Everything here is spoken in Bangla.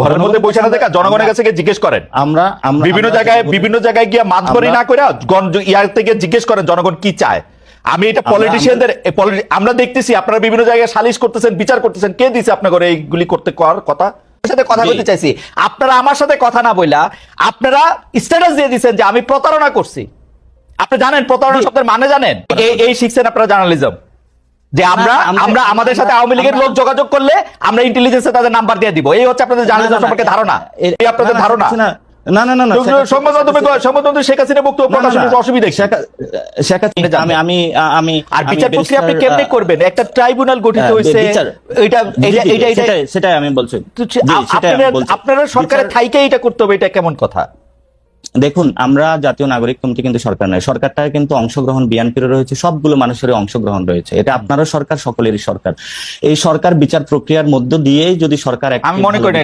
ঘরের মধ্যে বসে না দেখা জনগণের কাছে জিজ্ঞেস করেন। আমরা আমরা বিভিন্ন জায়গায় বিভিন্ন জায়গায় গিয়ে মাতবরি না করে ইয়ার থেকে জিজ্ঞেস করেন জনগণ কি চায়। আমি এটা পলিটিশিয়ানদের আমরা দেখতেছি আপনারা বিভিন্ন জায়গায় সালিশ করতেছেন বিচার করতেছেন কে দিছে আপনার এইগুলি করতে করার কথা? সাথে কথা বলতে চাইছি। আপনারা আমার সাথে কথা না বইলা আপনারা স্ট্যাটাস দিয়ে দিচ্ছেন যে আমি প্রতারণা করছি। আপনি জানেন প্রতারণা শব্দের মানে জানেন? এই শিখছেন আপনারা জার্নালিজম যে আমরা আমরা- আমাদের সাথে আওয়ামী লীগের লোক যোগাযোগ করলে আমরা ইন্টেলিজেন্সে তাদের নাম্বার দিয়ে দিব। এই হচ্ছে আপনাদের জার্নালিজম সম্পর্কে ধারণা। এই আপনাদের ধারণা। না, না না না শেখ- হাসিনা বক্তব্য অসুবিধা শেখ হাসিনা আমি আমি আমি আর বিচার প্রক্রিয়া আপনি কেমনে করবেন? একটা ট্রাইব্যুনাল গঠিত হয়েছে। বিচার- এটা এটা এটা এটা সেটাই আমি বলছি। আপনারা সরকারের থাইকে এটা করতে হবে এটা কেমন কথা? দেখুন, আমরা জাতীয় নাগরিক কমিটি কিন্তু সরকার নয়। সরকারটা কিন্তু অংশগ্রহণ বিএনপির রয়েছে, সবগুলো মানুষের অংশগ্রহণ রয়েছে। এটা আপনারও সরকার, সকলেরই সরকার। এই সরকার বিচার প্রক্রিয়ার মধ্য দিয়েই যদি সরকার আমি মনে করি